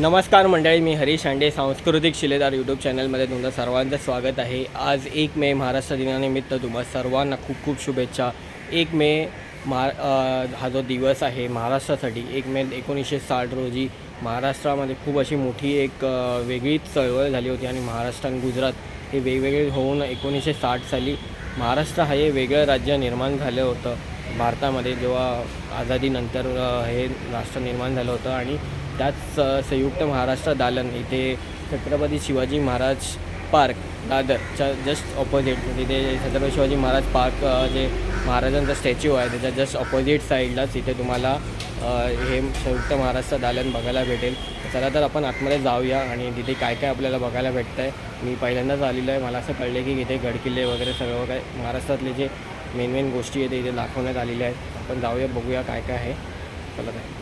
नमस्कार मंडळी मी हरीश शांडे सांस्कृतिक शिलेदार यूट्यूब चॅनलमध्ये तुमचं सर्वांचं स्वागत आहे. आज एक मे महाराष्ट्र दिनानिमित्त तुम्हा सर्वांना खूप खूप शुभेच्छा. एक मे महा हा जो दिवस आहे महाराष्ट्रासाठी एक मे एकोणीसशे साठ रोजी महाराष्ट्रामध्ये खूप अशी मोठी एक वेगळीच चळवळ झाली होती आणि महाराष्ट्र आणि गुजरात हे वेगवेगळे होऊन एकोणीसशे साठ साली महाराष्ट्र हे वेगळं राज्य निर्माण झालं होतं. भारतामध्ये जेव्हा आझादीनंतर हे राष्ट्र निर्माण झालं होतं आणि त्याच संयुक्त महाराष्ट्र दालन इथे छत्रपती शिवाजी महाराज पार्क दादरच्या जस्ट ऑपोजिट म्हणजे ते छत्रपती शिवाजी महाराज पार्क जे महाराजांचा स्टॅच्यू आहे त्याच्या जस्ट ऑपोजिट साईडलाच इथे तुम्हाला हे संयुक्त महाराष्ट्र दालन बघायला भेटेल. चला तर आपण आतमध्ये जाऊया आणि तिथे काय काय आपल्याला बघायला भेटतं आहे मी पहिल्यांदाच आलेलो आहे. मला असं कळलं की इथे गडकिल्ले वगैरे सगळं काय महाराष्ट्रातले जे मेन मेन गोष्टी आहेत ते इथे दाखवण्यात आलेल्या आहेत. आपण जाऊया बघूया काय काय आहे. चला काय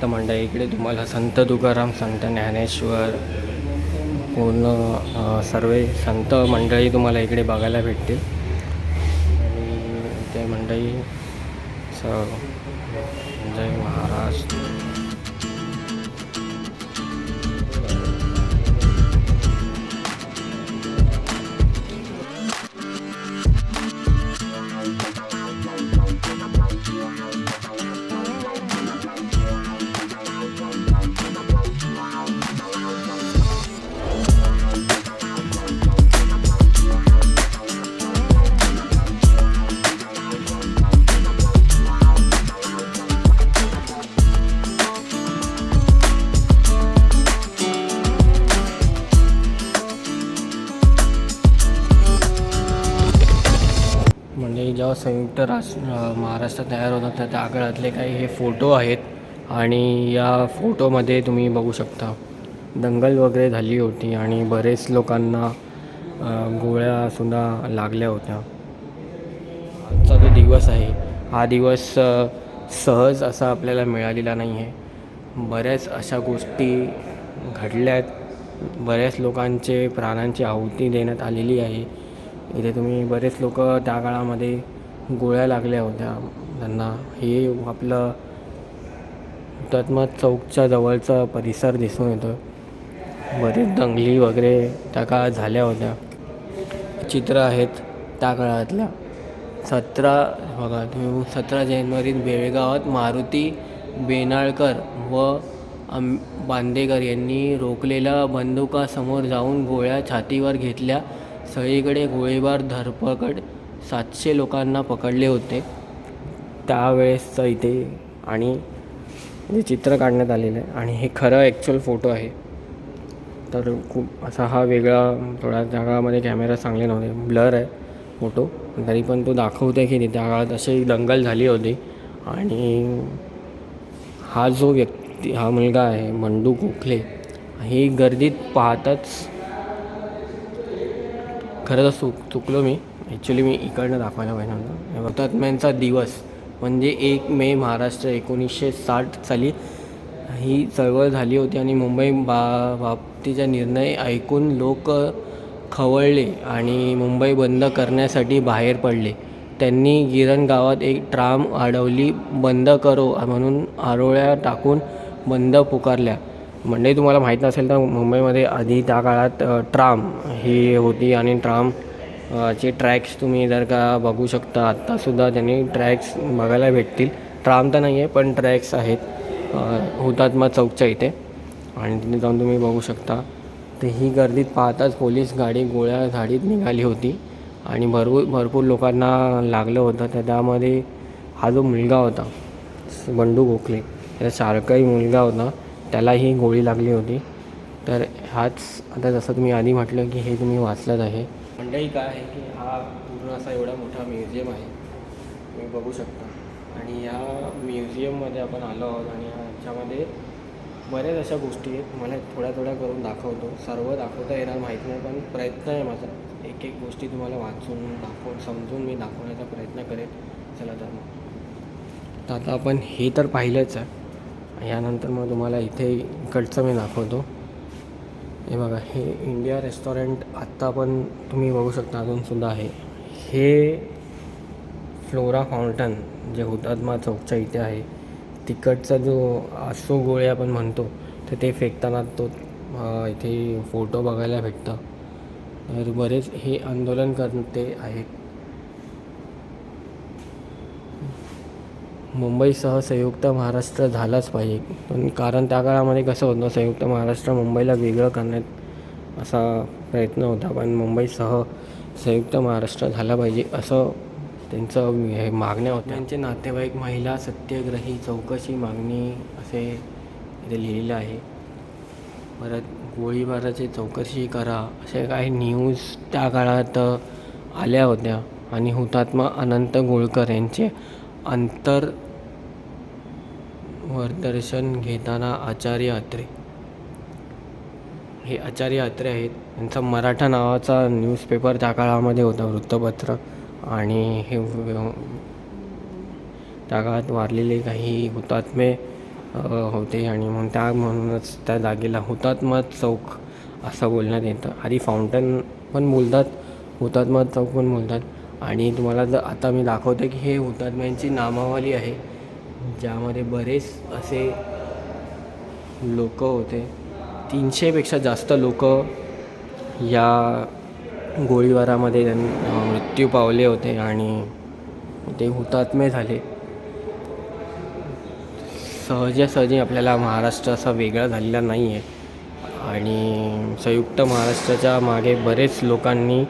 तर मंडळी इकडे तुम्हाला संत तुकाराम संत ज्ञानेश्वर पूर्ण सर्व संत मंडळी तुम्हाला इकडे बघायला भेटतील. आणि ते मंडळी स संयुक्त राष्ट्र महाराष्ट्र तयार होतात. तर त्या काळातले काही हे फोटो आहेत. आणि या फोटोमध्ये तुम्ही बघू शकता दंगल वगैरे झाली होती आणि बरेच लोकांना गोळ्यासुद्धा लागल्या होत्या. आजचा जो दिवस आहे हा दिवस सहज असा आपल्याला मिळालेला नाही आहे बऱ्याच अशा गोष्टी घडल्या आहेत बऱ्याच लोकांचे प्राणांची आहुती देण्यात आलेली आहे. इथे तुम्ही बरेच लोक त्या काळामध्ये गोळ्या लागल्या होत्या. त्यांना हे आपलं हुतात्मा चौकच्या जवळचा परिसर दिसून येतो बरेच दंगली वगैरे त्या काळात झाल्या होत्या. चित्र आहेत त्या काळातल्या. सतरा बघा तुम्ही सतरा जानेवारीत बेळगावात मारुती बेनाळकर व आम बांदेकर यांनी रोखलेल्या बंदुकासमोर जाऊन गोळ्या छातीवर घेतल्या. सगळीकडे गोळीबार धरपकड सातशे लोकांना पकडले होते. त्यावेळेसचं इथे आणि जे चित्र काढण्यात आलेलं आहे आणि हे खरं ॲक्च्युअल फोटो आहे. तर खूप असा हा वेगळा थोडा त्या काळामध्ये कॅमेरा चांगले नव्हते. ब्लर आहे फोटो तरी पण तो दाखवते की त्या काळात अशी दंगल झाली होती. आणि हा जो व्यक्ती हा मुलगा आहे मंडू गोखले ही गर्दीत पाहताच खरं तर चुक चुकलो मी. ॲक्च्युली मी इकडनं दाखवायला पाहिजे होतं. हुतात्म्यांचा दिवस म्हणजे एक मे महाराष्ट्र एकोणीसशे साठ साली ही चळवळ झाली होती आणि मुंबई बा बाबतीचा निर्णय ऐकून लोक खवळले आणि मुंबई बंद करण्यासाठी बाहेर पडले. त्यांनी गिरण गावात एक ट्राम अडवली बंद करो म्हणून आरोळ्या टाकून बंद पुकारल्या. म्हणजे तुम्हाला माहीत नसेल तर मुंबईमध्ये आधी त्या काळात ट्राम ही होती आणि ट्राम चे ट्रॅक्स तुम्ही जर का बघू शकता आत्तासुद्धा त्यांनी ट्रॅक्स बघायला भेटतील. ट्राम तर नाही आहे पण ट्रॅक्स आहेत. हुतात्मा चौकच्या इथे. आणि तिथे जाऊन तुम्ही बघू शकता. तर ही गर्दीत पाहताच पोलीस गाडी गोळ्या झाडीत निघाली होती. आणि भरपूर भरपूर लोकांना लागलं होतं. तर त्यामध्ये हा जो मुलगा होता बंडू गोखले त्याचा मुलगा होता. त्यालाही गोळी लागली होती. तर हाच आता जसं तुम्ही आधी म्हटलं की हे तुम्ही वाचलंच आहे. मंडई काय आहे की हा पूर्ण असा एवढा मोठा म्युझियम आहे. तुम्ही बघू शकता. आणि या म्युझियममध्ये आपण आलो आहोत आणि ह्याच्यामध्ये बऱ्याच अशा गोष्टी आहेत. मला थोड्या थोड्या करून दाखवतो. सर्व दाखवता येणार माहीत नाही पण प्रयत्न आहे माझा. एक एक गोष्टी तुम्हाला वाचून दाखवून समजून मी दाखवण्याचा प्रयत्न करेन. चला तर मग. तर आता आपण हे तर पाहिलंच आहे. यानंतर मग तुम्हाला इथे इकडचं मी दाखवतो. हे बघा हे इंडिया रेस्टॉरंट आत्ता पण तुम्ही बघू शकता अजूनसुद्धा आहे. हे फ्लोरा फाउंटन जे हुतात्मा चौकच्या इथे आहे तिकडचा जो आसो गोळे आपण म्हणतो तर ते फेकताना तो इथे फोटो बघायला भेटतं. तर बरेच हे आंदोलन करते आहेत. मुंबईसह संयुक्त महाराष्ट्र झालाच पाहिजे. पण कारण त्या काळामध्ये कसं होतं संयुक्त महाराष्ट्र मुंबईला वेगळं करण्यात असा प्रयत्न होता. पण मुंबईसह संयुक्त महाराष्ट्र झाला पाहिजे असं त्यांचं हे मागण्या होत्या. त्यांचे नातेवाईक महिला सत्याग्रही चौकशी मागणी असे इथे लिहिलेलं आहे. परत गोळीबाराची चौकशी करा असे काही न्यूज त्या काळात आल्या होत्या. आणि हुतात्मा अनंत गोळकर यांचे अंतर दर्शन घेताना आचार्य अत्रे हे आचार्य अत्रे आहेत. यांचा मराठा नावाचा न्यूजपेपर त्या काळामध्ये होता वृत्तपत्र. आणि हे त्या काळात वारलेले काही हुतात्मे होते. आणि म्हणून त्या म्हणूनच त्या जागेला हुतात्मा चौक असं बोलण्यात येतं. आधी फाउंटन पण बोलतात. हुतात्मा चौक पण बोलतात. आणि तुम्हाला जर आता मी दाखवतो की हे हुतात्म्यांची नामावली आहे ज्यामध्ये बरेच असे लोक होते. तीनशेपेक्षा जास्त लोक या गोळीबारामध्ये त्यांनी मृत्यू पावले होते आणि ते हुतात्मे झाले. सहजासहजी आपल्याला महाराष्ट्र असा वेगळा झालेला नाही आहे आणि संयुक्त महाराष्ट्राच्या मागे बरेच लोकांनी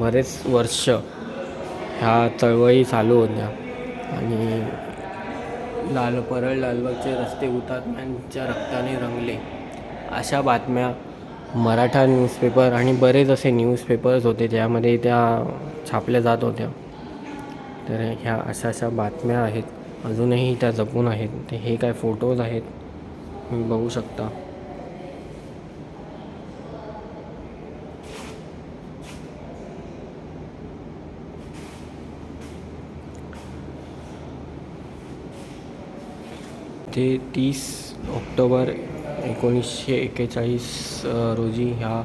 बरेच वर्ष ह्या चळवळी चालू होत्या. आणि लाल परळ लालबागचे रस्ते हुतात्म्यांच्या रक्ताने रंगले. अशा बातम्या मराठा न्यूजपेपर आणि बरेच असे न्यूजपेपर्स होते ज्यामध्ये त्या छापल्या जात होत्या. तर ह्या अशा अशा बातम्या आहेत. अजूनही त्या जपून आहेत. ते हे काय फोटोज आहेत? तुम्ही बघू शकता. ते तीस ऑक्टोबर एकोणीसशे एक्केचाळीस रोजी ह्या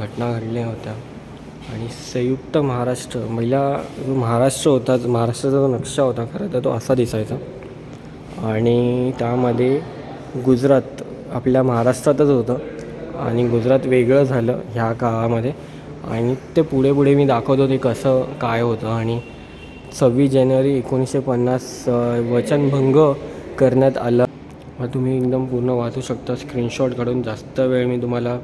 घटना घडल्या होत्या. आणि संयुक्त महाराष्ट्र महिला जो महाराष्ट्र होता महाराष्ट्राचा जो नक्षा होता खरं तर तो असा दिसायचा. आणि त्यामध्ये गुजरात आपल्या महाराष्ट्रातच होतं. आणि गुजरात वेगळं झालं ह्या काळामध्ये. आणि ते पुढे पुढे मी दाखवतो ते कसं काय होतं. आणि सव्वीस जानेवारी एकोणीसशे पन्नास वचनभंग करण्यात आलं. मग तुम्ही एकदम पूर्ण वाचू शकता. स्क्रीनशॉट काढून जास्त वेळ मी तुम्हाला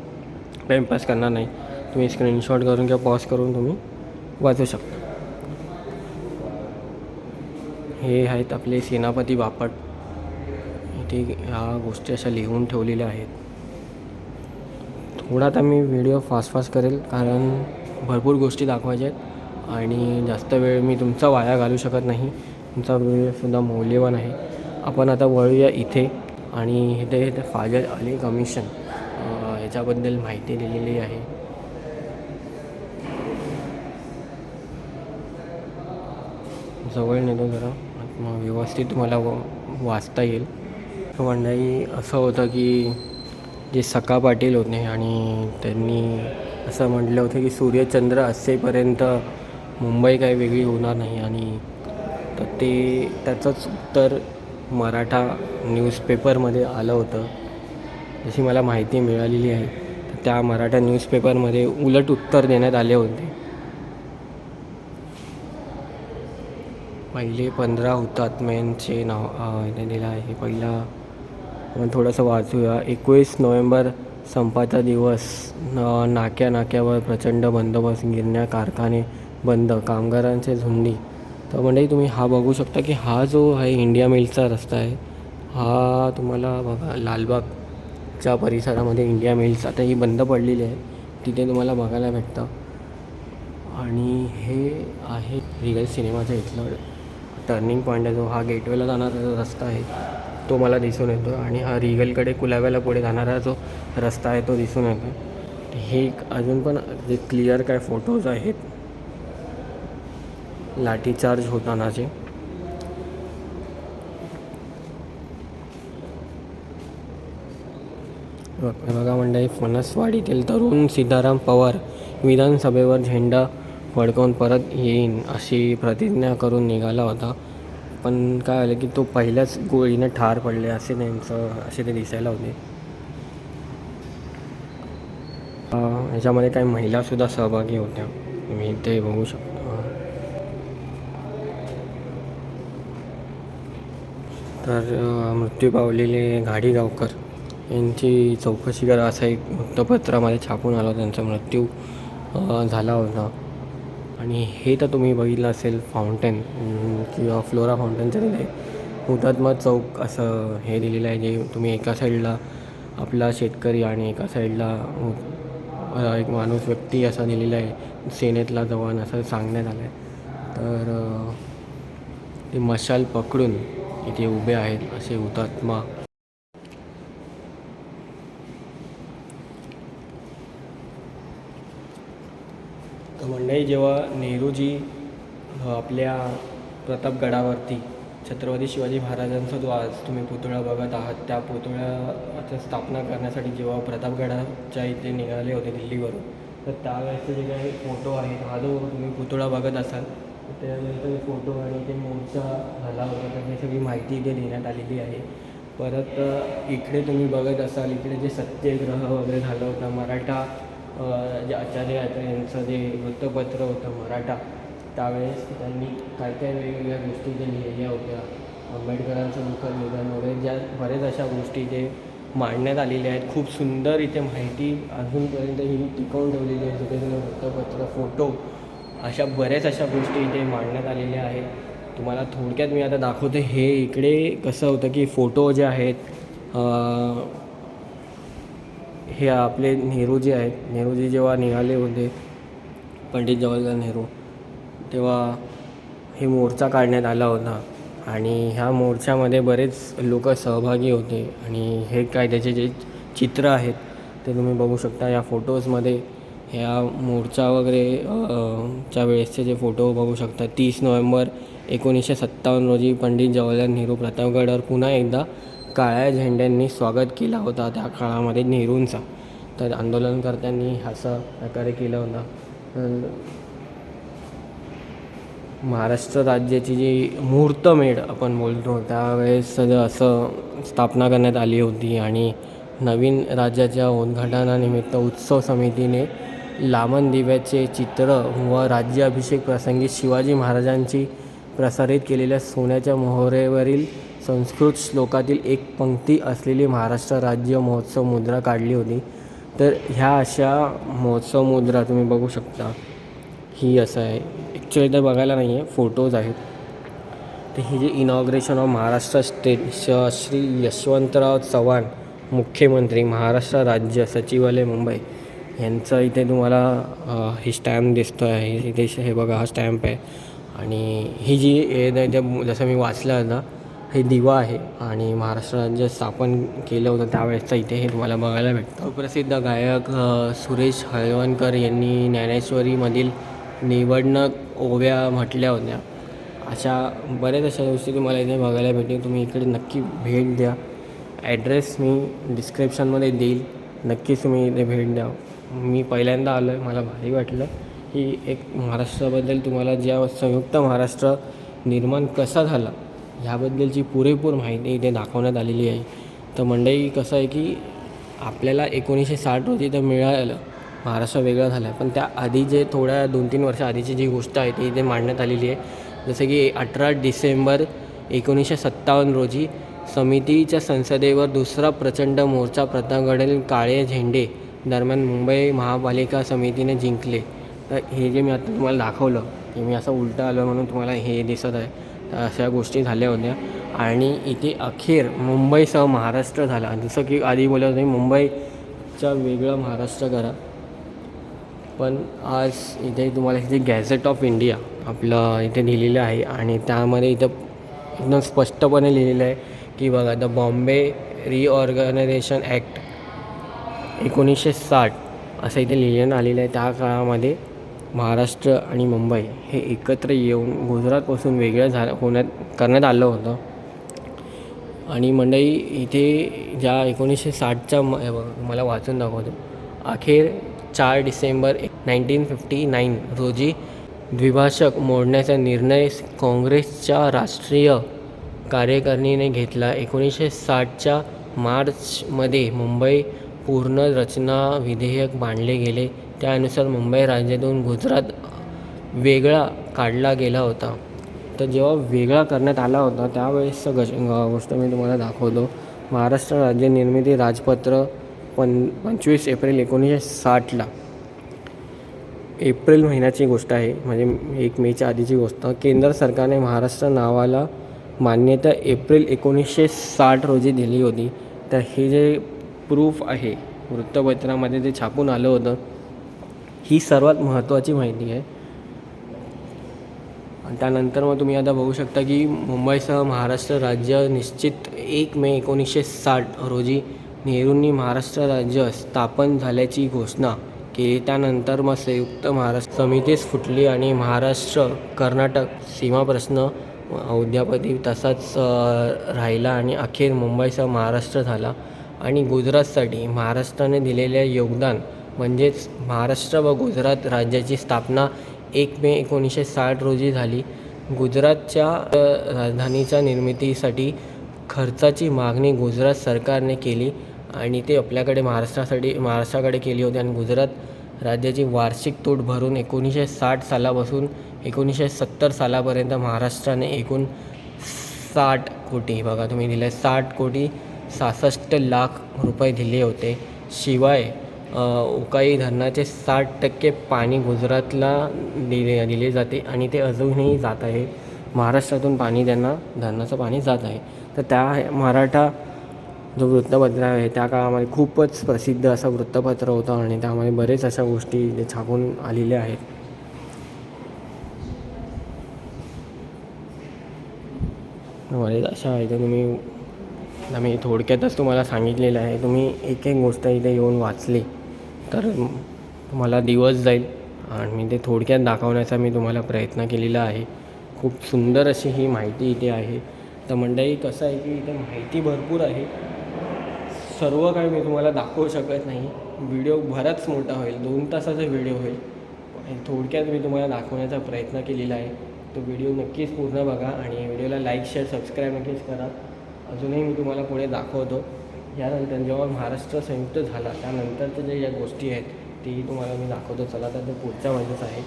टाईमपास करणार नाही. तुम्ही स्क्रीनशॉट करून किंवा पॉज करून तुम्ही वाचू शकता. हे आहेत आपले सेनापती बापट. इथे ह्या गोष्टी अशा लिहून ठेवलेल्या आहेत. थोडा आता मी व्हिडिओ फास्ट फास्ट करेल कारण भरपूर गोष्टी दाखवायच्या आहेत. आणि जास्त वेळ मी तुमचा वाया घालू शकत नाही. तुमचा वेळसुद्धा मौल्यवान आहे. आपण आता वळूया इथे आणि इथे इथे फाजल अली कमिशन ह्याच्याबद्दल याच्याबद्दल माहिती दिलेली आहे. जवळ नेतो जरा मग व्यवस्थित मला व वाचता येईल. मंडळी असं होतं की जे सका पाटील होते आणि त्यांनी असं म्हटलं होतं की सूर्यचंद्र असेपर्यंत मुंबई काही वेगळी होणार नाही आणि तर ते त्याचंच उत्तर मराठा न्यूजपेपरमध्ये आलं होतं. जशी मला माहिती मिळालेली आहे तर त्या मराठा न्यूजपेपरमध्ये उलट उत्तर देण्यात आले होते. पहिले पंधरा हुतात्म्यांचे नाव दिलं आहे. पहिला आपण थोडंसं वाचूया. एकवीस नोव्हेंबर संपाचा दिवस. न नाक्या नाक्यावर प्रचंड बंदोबस्त गिरण्या कारखाने बंद कामगारांचे झुंडी. तर म्हणजे तुम्ही हा बघू शकता की हा जो आहे इंडिया मिलचा रस्ता आहे हा तुम्हाला बघा लालबागच्या परिसरामध्ये इंडिया मिल्स आता ही बंद पडलेली आहे. तिथे तुम्हाला बघायला भेटतं. आणि हे आहे रिगल सिनेमाचं इथलं टर्निंग पॉईंट आहे. जो हा गेटवेला जाणारा जो रस्ता आहे तो मला दिसून येतो आणि हा रिगलकडे कुलाव्याला पुढे जाणारा जो रस्ता आहे तो दिसून येतो हे एक अजून पण जे क्लिअर काय फोटोज आहेत लाठीचार्ज होतानाचे जे. बघा मंडळी फणसवाडीतील तरुण सीताराम पवार विधानसभेवर झेंडा फडकवून परत येईन अशी प्रतिज्ञा करून निघाला होता. पण काय झालं की तो पहिल्याच गोळीने ठार पडले असे त्यांचं असे ते दिसायला होते. ह्याच्यामध्ये याच्यामध्ये काही महिलासुद्धा सहभागी होत्या. तुम्ही ते बघू शकता. तर मृत्यू पावलेले घाडी गावकर यांची चौकशी करा असं एक वृत्तपत्रामध्ये छापून आला त्यांचा मृत्यू झाला होता. आणि हे तर तुम्ही बघितलं असेल फाउंटेन किंवा फ्लोरा फाउंटेनचं तिथे हुतात्मा चौक असं हे दिलेलं आहे जे तुम्ही एका साईडला आपला शेतकरी आणि एका साईडला एक माणूस व्यक्ती असा दिलेला आहे सेनेतला जवान असं सांगण्यात आलं आहे तर ते मशाल पकडून इथे उभे आहेत असे हुतात्मा. तर मंडळी जेव्हा नेहरूजी आपल्या प्रतापगडावरती छत्रपती शिवाजी महाराजांचा जो आज तुम्ही पुतळा बघत आहात त्या पुतळ्याची स्थापना करण्यासाठी जेव्हा प्रतापगडाच्या इथे निघाले होते दिल्लीवरून तर त्यावेळेसचे जे काही फोटो आहेत हा जो तुम्ही पुतळा बघत असाल त्यानंतर फोटो आणि ते मोर्चा झाला होता. त्यांनी ही सगळी माहिती इथे देण्यात आलेली आहे. परत इकडे तुम्ही बघत असाल इकडे जे सत्याग्रह वगैरे झालं होतं मराठा जे आचार्य आहेत यांचं जे वृत्तपत्र होतं मराठा त्यावेळेस त्यांनी काय काय वेगवेगळ्या गोष्टी जे लिहिल्या होत्या. आंबेडकरांचं मुखर निधन वगैरे ज्या बरेच अशा गोष्टी जे मांडण्यात आलेल्या आहेत. खूप सुंदर इथे माहिती अजूनपर्यंत ही टिकवून ठेवलेली आहे. जिथे वृत्तपत्र फोटो अशा बऱ्याच अशा गोष्टी इथे मांडण्यात आलेल्या आहेत. तुम्हाला थोडक्यात मी आता दाखवते. हे इकडे कसं होतं की फोटो जे आहेत हे आपले नेहरू जे आहेत. नेहरूजी जेव्हा निघाले होते पंडित जवाहरलाल नेहरू तेव्हा हे मोर्चा काढण्यात आला होता. आणि ह्या मोर्चामध्ये बरेच लोक सहभागी होते. आणि हे काय त्याचे जे चित्र आहेत ते तुम्ही बघू शकता. या फोटोजमध्ये ह्या मोर्चा वगैरे च्या वेळेसचे जे फोटो बघू शकता तीस नोव्हेंबर एकोणीसशे सत्तावन्न रोजी पंडित जवाहरलाल नेहरू प्रतापगडावर पुन्हा एकदा काळ्या झेंड्यांनी स्वागत केला होता त्या काळामध्ये नेहरूंचा. तर आंदोलनकर्त्यांनी असा प्रकारे केला होता. महाराष्ट्र राज्याची जी मुहूर्तमेढ आपण बोलतो त्यावेळेस असं स्थापना करण्यात आली होती आणि नवीन राज्याच्या उद्घाटनानिमित्त उत्सव समितीने लामण दिव्याचे चित्र व राज्याभिषेक प्रसंगी शिवाजी महाराजांची प्रसारित केलेल्या सोन्याच्या मोहरेवरील संस्कृत श्लोकातील एक पंक्ती असलेली महाराष्ट्र राज्य महोत्सव मुद्रा काढली होती. तर ह्या अशा महोत्सव मुद्रा तुम्ही बघू शकता. ही असं आहे. ॲक्च्युली तर बघायला नाही आहे फोटोज आहेत. तर हे जे इनॉग्रेशन ऑफ महाराष्ट्र स्टेट श श्री यशवंतराव चव्हाण मुख्यमंत्री महाराष्ट्र राज्य सचिवालय मुंबई. यांचं इथे तुम्हाला हे स्टॅम्प दिसतो आहे इथे श- हे बघा हा स्टॅम्प आहे. आणि ही जी हे जसं मी वाचलं होतं हे दिवा आहे. आणि महाराष्ट्र राज्य स्थापन केलं होतं त्यावेळेसचं इथे हे तुम्हाला बघायला भेटतं. प्रसिद्ध गायक सुरेश हळवणकर यांनी ज्ञानेश्वरीमधील निवडणूक ओव्या म्हटल्या होत्या. अशा बऱ्याच अशा गोष्टी तुम्हाला इथे बघायला भेटेल तुम्ही इकडे नक्की भेट द्या. ॲड्रेस मी डिस्क्रिप्शनमध्ये देईल. नक्कीच तुम्ही इथे भेट द्या. मी पहिल्यांदा आलो आहे मला भारी वाटलं की एक महाराष्ट्राबद्दल तुम्हाला ज्या संयुक्त महाराष्ट्र निर्माण कसा झाला ह्याबद्दलची पुरेपूर माहिती इथे दाखवण्यात आलेली आहे. तर मंडई कसं आहे की आपल्याला एकोणीसशे साठ रोजी तर मिळालं महाराष्ट्र वेगळा झाला आहे पण त्या आधी जे थोड्या दोन तीन वर्ष आधीची जी गोष्ट आहे ती इथे मांडण्यात आलेली आहे. जसं की अठरा डिसेंबर एकोणीसशे सत्तावन्न रोजी समितीच्या संसदेवर दुसरा प्रचंड मोर्चा प्रतापगडील काळे झेंडे दरम्यान मुंबई महापालिका समितीने जिंकले. तर हे जे मी आता तुम्हाला दाखवलं की मी असं उलटं आलो म्हणून तुम्हाला हे दिसत आहे. तर अशा गोष्टी झाल्या होत्या. आणि इथे अखेर मुंबईसह महाराष्ट्र झाला. जसं की आधी बोलत होते मुंबईचा वेगळं महाराष्ट्र करा. पण आज इथे तुम्हाला इथे जे गॅझेट ऑफ इंडिया आपलं इथे लिहिलेलं आहे आणि त्यामध्ये इथं एकदम स्पष्टपणे लिहिलेलं आहे की बघा द बॉम्बे रिऑर्गनायझेशन ॲक्ट एकोणीसशे साठ असं इथे लिहिण्यात आलेलं आहे. त्या काळामध्ये महाराष्ट्र आणि मुंबई हे एकत्र येऊन गुजरातपासून वेगळं झालं होण्यात करण्यात आलं होतं. आणि मंडई इथे ज्या एकोणीसशे साठच्या म मला वाचून दाखवतो. अखेर चार डिसेंबर नाईन्टीन फिफ्टी नाईन रोजी द्विभाषक मोडण्याचा निर्णय काँग्रेसच्या राष्ट्रीय कार्यकारिणीने घेतला. एकोणीसशे साठच्या मार्चमध्ये मुंबई पूर्ण रचना विधेयक मांडले गेले. त्यानुसार मुंबई राज्यातून गुजरात वेगळा काढला गेला होता. तर जेव्हा वेगळा करण्यात आला होता त्यावेळेस गज गोष्ट मी तुम्हाला दाखवतो. महाराष्ट्र राज्य निर्मिती राजपत्र पं पंचवीस एप्रिल एकोणीसशे साठला. एप्रिल महिन्याची गोष्ट आहे. म्हणजे एक मेच्या आधीची गोष्ट. केंद्र सरकारने महाराष्ट्र नावाला मान्यता एप्रिल एकोणीसशे साठ रोजी दिली होती. तर हे जे प्रूफ आहे. वृत्तपत्रामध्ये ते छापून आलं होतं ही सर्वात महत्त्वाची माहिती आहे. आणि त्यानंतर मग तुम्ही आता बघू शकता की मुंबईसह महाराष्ट्र राज्य निश्चित एक मे एकोणीसशे साठ रोजी नेहरूंनी महाराष्ट्र राज्य स्थापन झाल्याची घोषणा केली. त्यानंतर मग संयुक्त महाराष्ट्र समितीच फुटली आणि महाराष्ट्र कर्नाटक सीमा प्रश्न तसाच राहिला आणि अखेर मुंबईसह महाराष्ट्र झाला. आणि गुजरातसाठी महाराष्ट्राने दिलेले योगदान म्हणजेच महाराष्ट्र व गुजरात राज्याची स्थापना एक मे एकोणीसशे साठ रोजी झाली. गुजरातच्या राजधानीच्या निर्मितीसाठी खर्चाची मागणी गुजरात सरकारने केली आणि ते आपल्याकडे महाराष्ट्रासाठी महाराष्ट्राकडे केली होती आणि गुजरात राज्याची वार्षिक तूट भरून एकोणीसशे साठ सालापासून एकोणीसशे सत्तर सालापर्यंत महाराष्ट्राने एकूण साठ कोटी बघा तुम्ही दिले साठ कोटी सहासष्ट लाख रुपये दिले होते. शिवाय उकाई धरणाचे साठ टक्के पाणी गुजरातला दिले दिले जाते आणि ते अजूनही जात आहे. महाराष्ट्रातून पाणी त्यांना धरणाचं पाणी जात आहे. तर त्या मराठा जो वृत्तपत्र आहे त्या काळामध्ये खूपच प्रसिद्ध असं वृत्तपत्र होतं आणि त्यामध्ये बरेच अशा गोष्टी छापून आलेल्या आहेत. बरेच अशा आहेत तुम्ही आम्ही थोडक्यातच तुम्हाला सांगितलेलं आहे. तुम्ही एक एक गोष्ट इथे येऊन वाचली तर तुम्हाला दिवस जाईल. आणि मी ते थोडक्यात दाखवण्याचा मी तुम्हाला प्रयत्न केलेला आहे. खूप सुंदर अशी ही माहिती इथे आहे. तर मंडळी कसं आहे की इथे माहिती भरपूर आहे. सर्व काही मी तुम्हाला दाखवू शकत नाही. व्हिडिओ बराच मोठा होईल दोन तासाचा व्हिडिओ होईल. थोडक्यात मी तुम्हाला दाखवण्याचा प्रयत्न केलेला आहे. तो व्हिडिओ नक्कीच पूर्ण बघा आणि व्हिडिओला लाईक शेअर सबस्क्राईब नक्कीच करा. अजूनही मी तुम्हाला पुढे दाखवतो. यानंतर जेव्हा महाराष्ट्र संयुक्त झाला त्यानंतरच्या ज्या या गोष्टी आहेत तेही तुम्हाला मी दाखवतो. चला तर ते पुढच्या मध्येच आहे.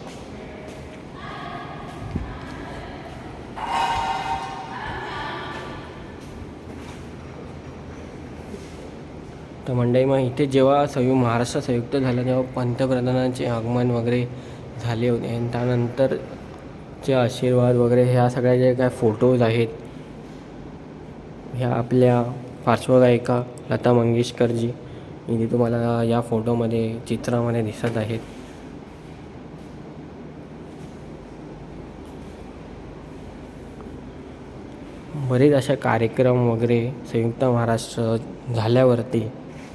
तर मंडळी मग इथे जेव्हा संयु महाराष्ट्र संयुक्त झालं तेव्हा पंतप्रधानांचे आगमन वगैरे झाले होते. आणि त्यानंतरचे आशीर्वाद वगैरे ह्या सगळ्या जे काय फोटोज आहेत ह्या आपल्या पार्श्वगायिका लता मंगेशकरजी. इथे तुम्हाला या फोटोमध्ये चित्रामध्ये दिसत आहेत. बरेच अशा कार्यक्रम वगैरे संयुक्त महाराष्ट्र झाल्यावरती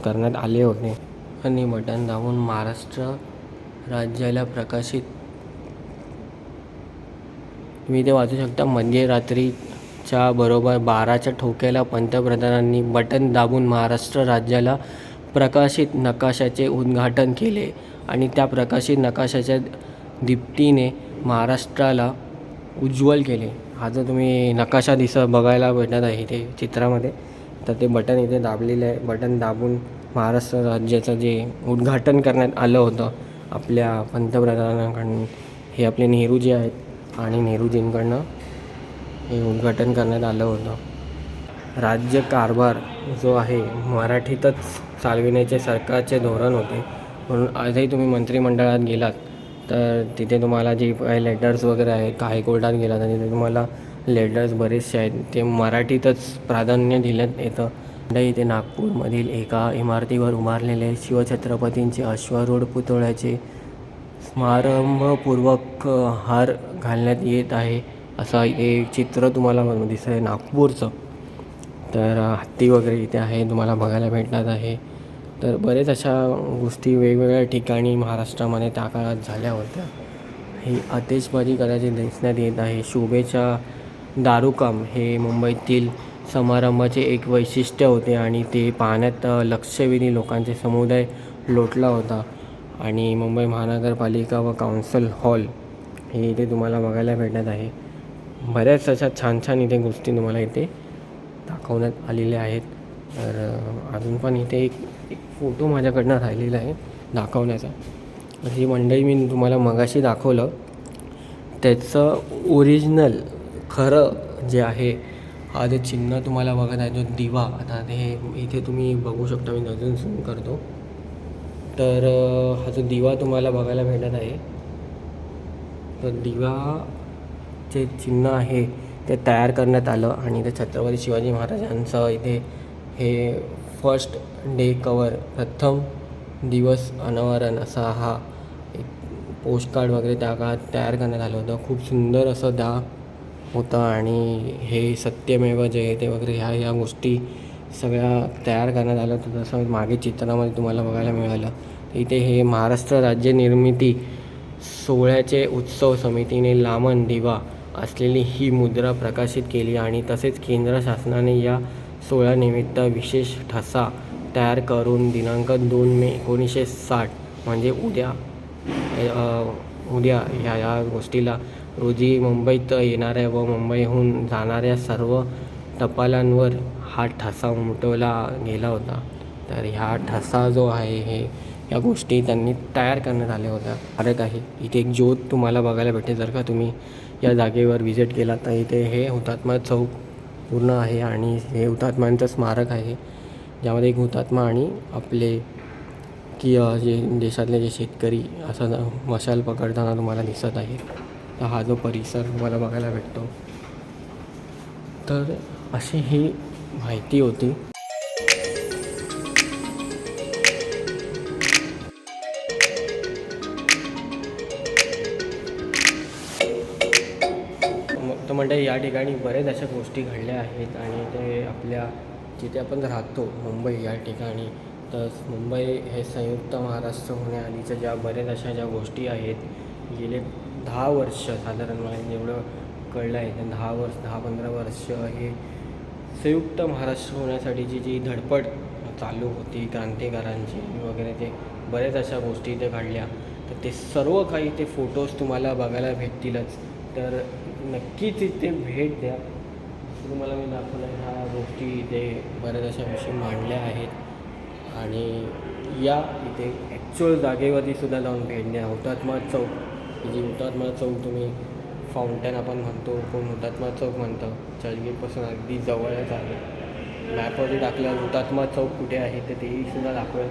करण्यात आले होते. आणि बटन दाबून महाराष्ट्र राज्याला प्रकाशित. तुम्ही ते वाचू शकता मध्यरात्री च्या बरोबर बाराच्या ठोक्याला पंतप्रधानांनी बटन दाबून महाराष्ट्र राज्याला प्रकाशित नकाशाचे उद्घाटन केले आणि त्या प्रकाशित नकाशाच्या दीप्तीने महाराष्ट्राला उज्ज्वल केले. हा जो तुम्ही नकाशा दिस बघायला भेटत आहे इथे चित्रामध्ये तर ते बटन इथे दाबलेलं आहे. बटन दाबून महाराष्ट्र राज्याचं जे उद्घाटन करण्यात आलं होतं आपल्या पंतप्रधानांकडून हे आपले नेहरूजी आहेत आणि नेहरूजींकडनं हे उद्घाटन करण्यात आलं होतं. राज्य कारभार जो आहे मराठीतच चालविण्याचे सरकारचे धोरण होते. म्हणून आजही तुम्ही मंत्रिमंडळात गेलात तर तिथे तुम्हाला जे काही लेटर्स वगैरे आहेत का हायकोर्टात गेलात आणि तिथे तुम्हाला लेटर्स बरेचसे आहेत ते मराठीतच प्राधान्य दिलं येतं. इथे नागपूरमधील एका इमारतीवर उभारलेले शिवछत्रपतींचे अश्वारूढ पुतळ्याचे स्मारंभपूर्वक हार घालण्यात येत आहे. असं एक चित्र तुम्हाला दिसत आहे नागपूरचं. तर हत्ती वगैरे इथे आहे तुम्हाला बघायला भेटणार आहे. तर बरेच अशा गोष्टी वेगवेगळ्या ठिकाणी महाराष्ट्रामध्ये त्या काळात झाल्या होत्या. ही आतेशबाजी करायची दिसण्यात येत आहे. शोभेच्या दारूकाम हे मुंबईतील समारंभाचे एक वैशिष्ट्य होते आणि ते पाहण्यात लक्षवेधी लोकांचे समुदाय लोटला होता आणि मुंबई महानगरपालिका व काउन्सिल हॉल हे इथे तुम्हाला बघायला भेटत आहे. बऱ्याच अशा छान छान इथे गोष्टी तुम्हाला इथे दाखवण्यात आलेल्या आहेत. तर अजून पण इथे एक एक फोटो माझ्याकडनं राहिलेला आहे दाखवण्याचा. ही मंडळी मी तुम्हाला मगाशी दाखवलं. त्याचं ओरिजिनल खरं जे आहे हा जे चिन्ह तुम्हाला बघत आहे जो दिवा आता हे इथे तुम्ही बघू शकता मी अजून झूम करतो. तर हा जो दिवा तुम्हाला बघायला भेटत आहे तर दिवा जे चिन्ह आहे ते तयार करण्यात आलं आणि ते छत्रपती शिवाजी महाराजांचं इथे हे फर्स्ट डे कवर प्रथम दिवस अनावरण असा हा एक पोस्टकार्ड वगैरे त्या काळात तयार करण्यात आलं होतं. खूप सुंदर असं त्या होतं आणि हे सत्यमेव जयते वगैरे ह्या ह्या गोष्टी सगळ्या तयार करण्यात आलं होतं जसं मागे चित्रामध्ये तुम्हाला बघायला मिळालं. तर इथे हे महाराष्ट्र राज्य निर्मिती सोहळ्याचे उत्सव समितीने लामण दिवा असलेली ही मुद्रा प्रकाशित केली आणि तसेच केंद्र शासनाने या सोहळ्यानिमित्त विशेष ठसा तयार करून दिनांक दोन मे एकोणीसशे साठ म्हणजे उद्या उद्या ह्या या गोष्टीला रोजी मुंबईत येणाऱ्या व मुंबईहून जाणाऱ्या सर्व टपालांवर हा ठसा उमटवला गेला होता. तर ह्या ठसा जो आहे हे या गोष्टी त्यांनी तयार करण्यात आल्या होत्या. फरक आहे. इथे एक ज्योत तुम्हाला बघायला भेटेल जर का तुम्ही या जागेवर व्हिजिट केला तर इथे हे हुतात्मा चौक पूर्ण आहे आणि हे हुतात्म्यांचं स्मारक आहे. ज्यामध्ये एक हुतात्मा आणि आपले की जे देशातले जे शेतकरी असं मशाल पकडताना तुम्हाला दिसत आहे. तर हा जो परिसर तुम्हाला बघायला भेटतो. तर अशी ही माहिती होती. तर या ठिकाणी बऱ्याच अशा गोष्टी घडल्या आहेत आणि ते आपल्या जिथे आपण राहतो मुंबई या ठिकाणी. तर मुंबई हे संयुक्त महाराष्ट्र होण्याआधीच्या ज्या बऱ्याच अशा ज्या गोष्टी आहेत गेले दहा वर्ष साधारण मला जेवढं कळलं आहे तर दहा वर्ष दहा पंधरा वर्ष हे संयुक्त महाराष्ट्र होण्यासाठीची जी धडपड चालू होती क्रांतिकारांची वगैरे ते बऱ्याच अशा गोष्टी इथे घडल्या. तर ते सर्व काही ते फोटोज तुम्हाला बघायला भेटतीलच. तर नक्कीच इथे भेट द्या. तुम्हाला मी दाखवलं ह्या गोष्टी इथे बऱ्याच अशा विषयी मांडल्या आहेत. आणि या इथे ॲक्च्युअल जागेवरती सुद्धा जाऊन भेट द्या. हुतात्मा चौक जी हुतात्मा चौक तुम्ही फाउंटन आपण म्हणतो कोण हुतात्मा चौक म्हणतं चर्चगेटपासून अगदी जवळच आहे. मॅपवरती टाकल्यावर हुतात्मा चौक कुठे आहे तर तेही सुद्धा दाखवेल.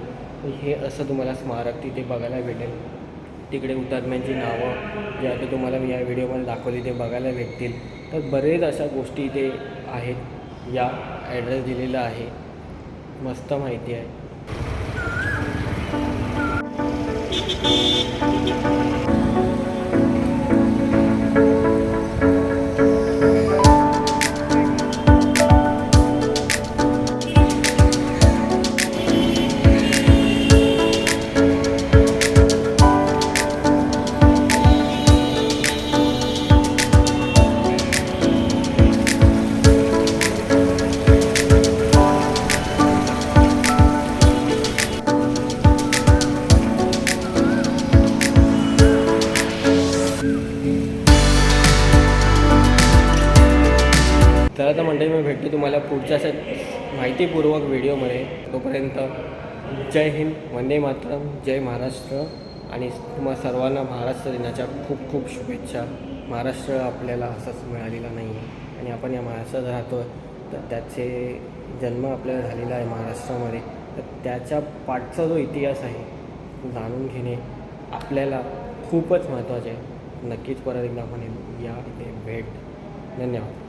हे असं तुम्हाला स्मारक तिथे बघायला भेटेल. तिकडे हुतात्म्यांची नावं जे आता तुम्हाला मी या व्हिडिओमध्ये दाखवली ते बघायला भेटतील. तर बरेच अशा गोष्टी इथे आहेत. या ॲड्रेस दिलेला आहे. मस्त माहिती आहे. तोपर्यंत जय हिंद वंदे मातरम जय महाराष्ट्र. आणि तुम्हा सर्वांना महाराष्ट्र दिनाच्या खूप खूप शुभेच्छा. महाराष्ट्र आपल्याला असंच मिळालेला नाही आहे आणि आपण या महाराष्ट्रात राहतो तर त्याचे जन्म आपल्याला झालेला आहे महाराष्ट्रामध्ये. तर त्याच्या पाठचा जो इतिहास आहे जाणून घेणे आपल्याला खूपच महत्त्वाचे आहे. नक्कीच परत एकदा आपण या इथे भेट. धन्यवाद.